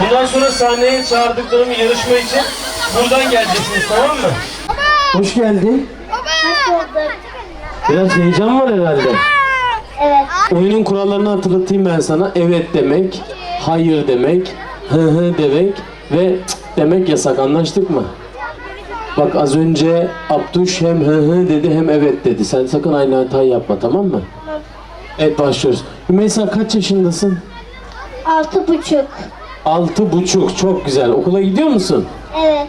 Bundan sonra sahneye çağırdıklarımı yarışma için buradan geleceksiniz tamam mı? Hoş geldin. Biraz heyecan var herhalde. Evet. Oyunun kurallarını hatırlatayım ben sana. Evet demek, hayır demek, hı hı demek ve demek yasak. Anlaştık mı? Bak az önce Abduş hem hı hı dedi hem evet dedi. Sen sakın aynı hatayı yapma tamam mı? Evet başlıyoruz. Hümeysa kaç yaşındasın? Altı buçuk. Altı buçuk. Çok güzel. Okula gidiyor musun? Evet.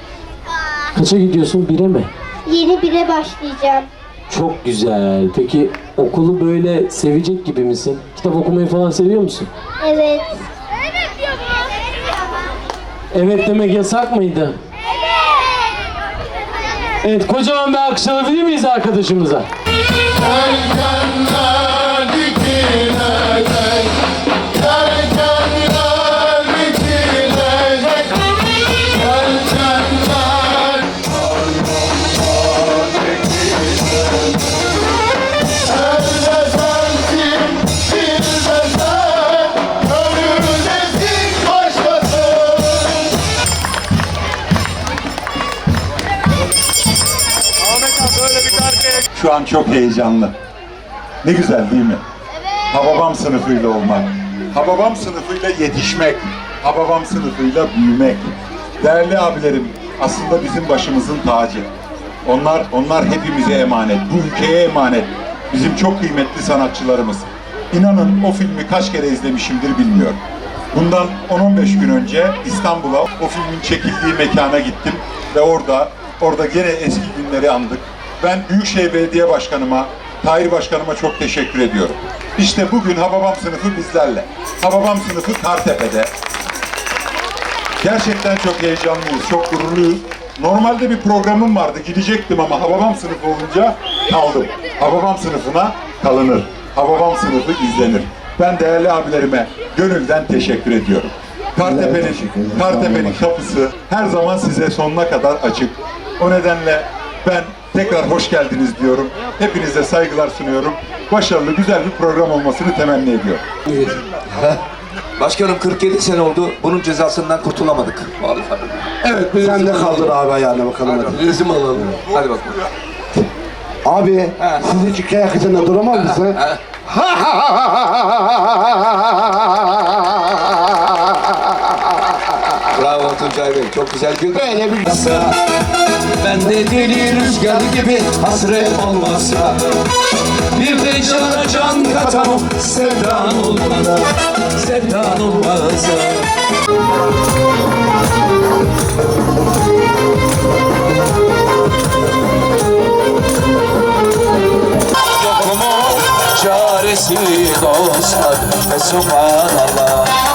Kaça gidiyorsun? Bire mi? Yeni bire başlayacağım. Çok güzel. Peki okulu böyle sevecek gibi misin? Kitap okumayı falan seviyor musun? Evet. Evet demek yasak mıydı? Evet kocaman bir alkış alabilir miyiz arkadaşımıza? Şu an çok heyecanlı. Ne güzel değil mi? Hababam sınıfıyla olmak. Hababam sınıfıyla yetişmek. Hababam sınıfıyla büyümek. Değerli abilerim, aslında bizim başımızın tacı. Onlar, onlar hepimize emanet, bu ülkeye emanet. Bizim çok kıymetli sanatçılarımız. İnanın o filmi kaç kere izlemişimdir bilmiyorum. Bundan 10-15 gün önce İstanbul'a o filmin çekildiği mekana gittim ve orada orada gene eski günleri andık. Ben Büyükşehir Belediye Başkanıma, Tahir Başkanıma çok teşekkür ediyorum. İşte bugün Hababam sınıfı bizlerle. Hababam sınıfı Kartepe'de. Gerçekten çok heyecanlıyız, çok gururluyuz. Normalde bir programım vardı, gidecektim ama Hababam sınıfı olunca kaldım. Hababam sınıfına kalınır. Hababam sınıfı izlenir. Ben değerli abilerime gönülden teşekkür ediyorum. Kartepe'nin, Kartepe'nin kapısı her zaman size sonuna kadar açık. O nedenle ben tekrar hoş geldiniz diyorum. Hepinize saygılar sunuyorum. Başarılı, güzel bir program olmasını temenni ediyorum. Başkanım 47 sene oldu. Bunun cezasından kurtulamadık. Vallahi. Evet, sen de kaldır abi ayağına bakalım hadi. Resim alalım. Hadi bakalım. Abi, siz hiç hikaye akıcında duramaz mısın? Bravo Tuncay Bey. Çok güzel güldü. Böyle bir Ben de deli rüzgar gibi hasret olmasa Bir de cana can katan o sevdan olmasa Sevdan olmasa. Çaresi dostlar ve subhanallah